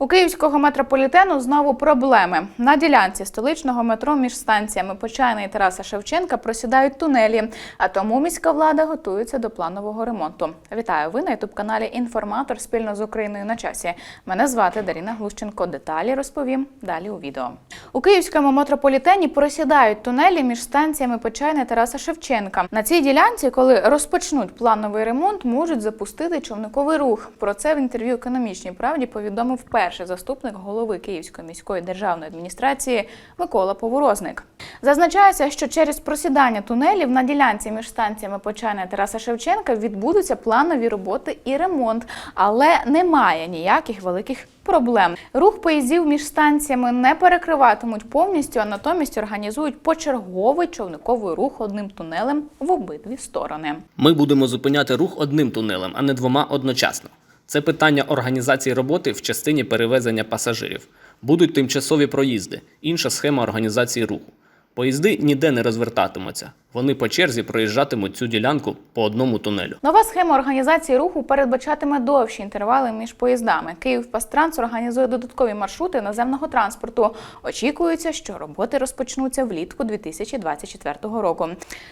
У київського метрополітену знову проблеми. На ділянці столичного метро між станціями Почайна і Тараса Шевченка просідають тунелі, а тому міська влада готується до планового ремонту. Вітаю! Ви на ютуб-каналі Інформатор спільно з Україною на часі. Мене звати Даріна Глущенко. Деталі розповім далі у відео. У київському метрополітені просідають тунелі між станціями Почайна і Тараса Шевченка. На цій ділянці, коли розпочнуть плановий ремонт, можуть запустити човниковий рух. Про це в інтерв'ю економічній правді повідомив перший заступник голови Київської міської державної адміністрації Микола Поворозник. Зазначається, що через просідання тунелів на ділянці між станціями Почайна Тараса Шевченка відбудуться планові роботи і ремонт, але немає ніяких великих проблем. Рух поїздів між станціями не перекриватимуть повністю, а натомість організують почерговий човниковий рух одним тунелем в обидві сторони. Ми будемо зупиняти рух одним тунелем, а не двома одночасно. Це питання організації роботи в частині перевезення пасажирів. Будуть тимчасові проїзди, інша схема організації руху. Поїзди ніде не розвертатимуться. Вони по черзі проїжджатимуть цю ділянку по одному тунелю. Нова схема організації руху передбачатиме довші інтервали між поїздами. Київпастранс організує додаткові маршрути наземного транспорту. Очікується, що роботи розпочнуться влітку 2024 року.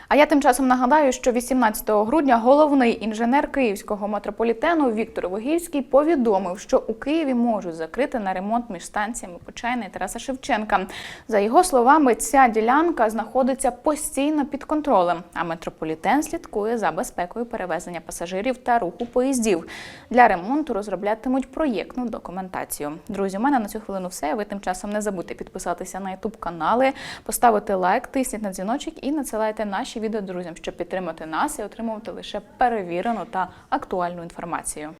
А я тим часом нагадаю, що 18 грудня головний інженер київського метрополітену Віктор Вигівський повідомив, що у Києві можуть закрити на ремонт між станціями Почайна і Тараса Шевченка. За його словами, ця ділянка знаходиться постійно під контролем, а метрополітен слідкує за безпекою перевезення пасажирів та руху поїздів. Для ремонту розроблятимуть проєктну документацію. Друзі, у мене на цю хвилину все. Ви тим часом не забудьте підписатися на youtube канали, поставити лайк, тисніть на дзвіночок і надсилайте наші відео друзям, щоб підтримати нас і отримувати лише перевірену та актуальну інформацію.